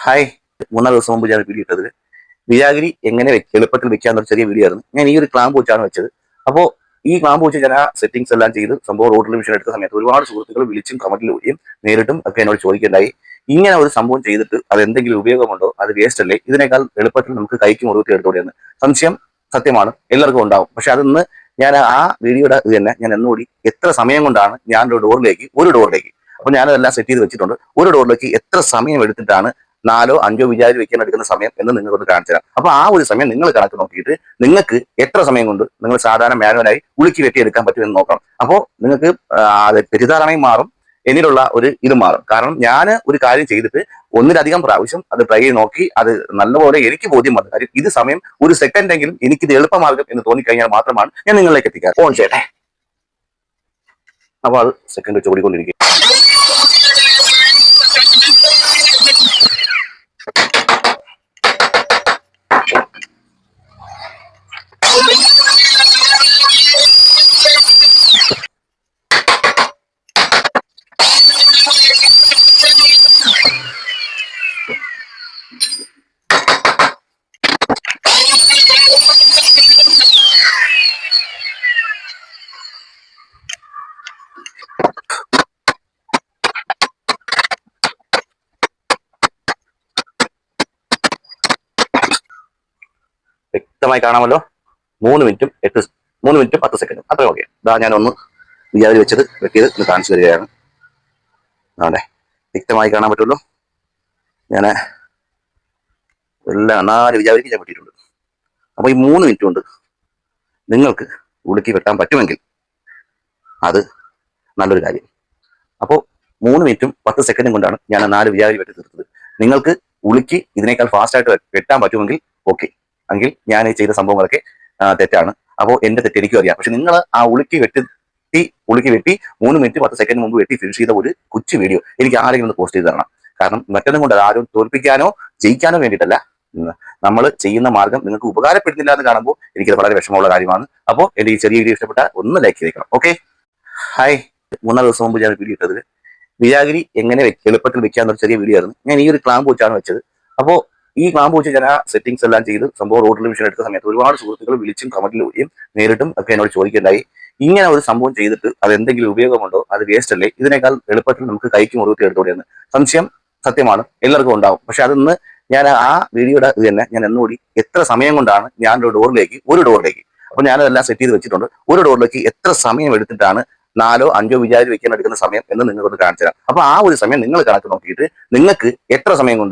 Hi. മൂന്നാൽ ദിവസം മുമ്പ് ഞാൻ വീഡിയോ ഇട്ടത് വിരാഗിരി എങ്ങനെ വെക്ക- എളുപ്പത്തിൽ വെക്കാന്നൊരു ചെറിയ വീഡിയോ ആയിരുന്നു. ഞാൻ ഈ ഒരു ക്ലാമ്പ് വെച്ചാണ് വെച്ചത്. അപ്പോൾ ഈ ക്ലാമ്പ് വെച്ച് ഞാൻ ആ സെറ്റിംഗ്സ് എല്ലാം ചെയ്ത് സംഭവം റോഡിൽ മിഷൻ എടുത്ത സമയത്ത് ഒരുപാട് സുഹൃത്തുക്കൾ വിളിച്ചും കമന്റിലൂടെയും നേരിട്ടും ഒക്കെ എന്നോട് ചോദിക്കേണ്ടായി ഇങ്ങനെ ഒരു സംഭവം ചെയ്തിട്ട് അത് എന്തെങ്കിലും ഉപയോഗമുണ്ടോ? അത് വേസ്റ്റ് അല്ലേ? ഇതിനേക്കാൾ എളുപ്പത്തിൽ നമുക്ക് കൈക്ക് മുറിവത്തി എടുത്തോടെയെന്ന് സംശയം സത്യമാണ്. എല്ലാവർക്കും ഉണ്ടാവും. പക്ഷെ അതൊന്ന് ഞാൻ ആ വീഡിയോയുടെ ഇത് തന്നെ ഞാൻ എന്നുകൂടി എത്ര സമയം കൊണ്ടാണ് ഞാൻ ഒരു ഡോറിലേക്ക് ഒരു ഡോറിലേക്ക് അപ്പൊ ഞാനതെല്ലാം സെറ്റ് ചെയ്ത് വെച്ചിട്ടുണ്ട്. ഒരു ഡോറിലേക്ക് എത്ര സമയം എടുത്തിട്ടാണ് നാലോ അഞ്ചോ വിചാരി വെക്കാൻ എടുക്കുന്ന സമയം എന്ന് നിങ്ങൾക്കൊന്ന് കാണിച്ചു തരാം. അപ്പൊ ആ ഒരു സമയം നിങ്ങൾ കണക്ക് നോക്കിയിട്ട് നിങ്ങൾക്ക് എത്ര സമയം കൊണ്ട് നിങ്ങൾ സാധാരണ മാനുവലായി ഉളുക്കി വെട്ടിയെടുക്കാൻ പറ്റുമെന്ന് നോക്കണം. അപ്പോൾ നിങ്ങൾക്ക് തെറ്റിദ്ധാരണയും മാറും എന്നിലുള്ള ഒരു ഇത് മാറും. കാരണം ഞാൻ ഒരു കാര്യം ചെയ്തിട്ട് ഒന്നിലധികം പ്രാവശ്യം അത് ട്രൈ ചെയ്ത് നോക്കി അത് നല്ലപോലെ എനിക്ക് ബോധ്യം വന്നു. കാര്യം ഇത് സമയം ഒരു സെക്കൻഡ് എങ്കിലും എനിക്കിത് എളുപ്പമാർഗം എന്ന് തോന്നിക്കഴിഞ്ഞാൽ മാത്രമാണ് ഞാൻ നിങ്ങളിലേക്ക് എത്തിക്കുക ഓൺ ചെയ്യട്ടെ. അപ്പൊ അത് സെക്കൻഡ് വെച്ച് ഓടിക്കൊണ്ടിരിക്കും വ്യക്തമായി കാണാമല്ലോ. മൂന്ന് മിനിറ്റും എട്ട് മൂന്ന് മിനിറ്റും പത്ത് സെക്കൻഡും അത്ര ഓക്കെ ഇതാ ഞാൻ ഒന്ന് വിചാരി വെച്ചത് വെട്ടിയത് ഒന്ന് കാണിച്ചു തരികയാണ്. അതെ വ്യക്തമായി കാണാൻ പറ്റുള്ളൂ. ഞാൻ എല്ലാം നാല് വിചാരിക്ക് ഞാൻ വെട്ടിയിട്ടുണ്ട്. അപ്പൊ ഈ മൂന്ന് മിനിറ്റ് കൊണ്ട് നിങ്ങൾക്ക് ഉളുക്കി വെട്ടാൻ പറ്റുമെങ്കിൽ അത് നല്ലൊരു കാര്യം. അപ്പോൾ മൂന്ന് മിനിറ്റും പത്ത് സെക്കൻഡും കൊണ്ടാണ് ഞാൻ നാല് വിചാരി വെട്ടി തീർത്തത് നിങ്ങൾക്ക് ഉളുക്കി ഇതിനേക്കാൾ ഫാസ്റ്റായിട്ട് വെട്ടാൻ പറ്റുമെങ്കിൽ ഓക്കെ എങ്കിൽ ഞാൻ ഈ ചെയ്ത സംഭവങ്ങളൊക്കെ തെറ്റാണ്. അപ്പോൾ എന്റെ തെറ്റ് എനിക്കും അറിയാം. പക്ഷെ നിങ്ങൾ ആ ഉളുക്കി വെട്ടി ഉളുക്കി വെട്ടി മൂന്ന് മിനിറ്റ് പത്ത് സെക്കൻഡ് മുമ്പ് വെട്ടി ഫിനിഷ് ചെയ്ത ഒരു കൊച്ചു വീഡിയോ എനിക്ക് ആരെങ്കിലും ഒന്ന് പോസ്റ്റ് ചെയ്ത് തരണം. കാരണം മറ്റൊന്നും കൊണ്ട് ആരും തോൽപ്പിക്കാനോ ജയിക്കാനോ വേണ്ടിയിട്ടല്ല. നമ്മൾ ചെയ്യുന്ന മാർഗം നിങ്ങൾക്ക് ഉപകാരപ്പെടുന്നില്ല എന്ന് കാണുമ്പോൾ എനിക്കത് വളരെ വിഷമമുള്ള കാര്യമാണ്. അപ്പോൾ എന്റെ ഈ ചെറിയ വീഡിയോ ഇഷ്ടപ്പെട്ട ഒന്ന് ലൈക്ക് ചെയ്തേക്കണം. ഓക്കെ ഹായ് മൂന്നാൽ ദിവസം മുമ്പ് ഞാൻ വീഡിയോ ഇട്ടത് വിരാഗിരി എങ്ങനെ എളുപ്പത്തിൽ വെക്കാന്നൊരു ചെറിയ വീഡിയോ ആയിരുന്നു. ഞാൻ ഈ ഒരു ക്ലാമ്പ് വെച്ചാണ് വെച്ചത്. അപ്പോൾ ഈ ക്ലാമ്പ് വെച്ച് ഞാൻ ആ സെറ്റിംഗ്സ് എല്ലാം ചെയ്ത് സംഭവം റോഡ് ടെലിവിഷൻ എടുത്ത സമയത്ത് ഒരുപാട് സുഹൃത്തുക്കൾ വിളിച്ചും കമന്റിലൂടെയും നേരിട്ടും ഒക്കെ എന്നോട് ചോദിക്കേണ്ടായി ഇങ്ങനെ ഒരു സംഭവം ചെയ്തിട്ട് അത് എന്തെങ്കിലും ഉപയോഗമുണ്ടോ? അത് വേസ്റ്റ് അല്ലേ? ഇതിനേക്കാൾ എളുപ്പത്തിൽ നമുക്ക് കൈക്ക് മുറിവത്തി എടുത്തോടെയെന്ന് സംശയം സത്യമാണ്. എല്ലാവർക്കും ഉണ്ടാവും. പക്ഷെ അതിന്ന് ഞാൻ ആ വീഡിയോയുടെ ഇത് തന്നെ ഞാൻ എന്നുകൂടി എത്ര സമയം കൊണ്ടാണ് ഞാൻ ഒരു ഡോറിലേക്ക് ഒരു ഡോറിലേക്ക് അപ്പൊ ഞാനതെല്ലാം സെറ്റ് ചെയ്ത് വെച്ചിട്ടുണ്ട്. ഒരു ഡോറിലേക്ക് എത്ര സമയം എടുത്തിട്ടാണ് നാലോ അഞ്ചോ വിചാരി വെക്കാൻ എടുക്കുന്ന സമയം എന്ന് നിങ്ങൾക്കൊന്ന് കാണിച്ചു തരാം അപ്പൊ ആ ഒരു സമയം നിങ്ങൾ കണക്ക് നോക്കിയിട്ട് നിങ്ങൾക്ക് എത്ര സമയം കൊണ്ട്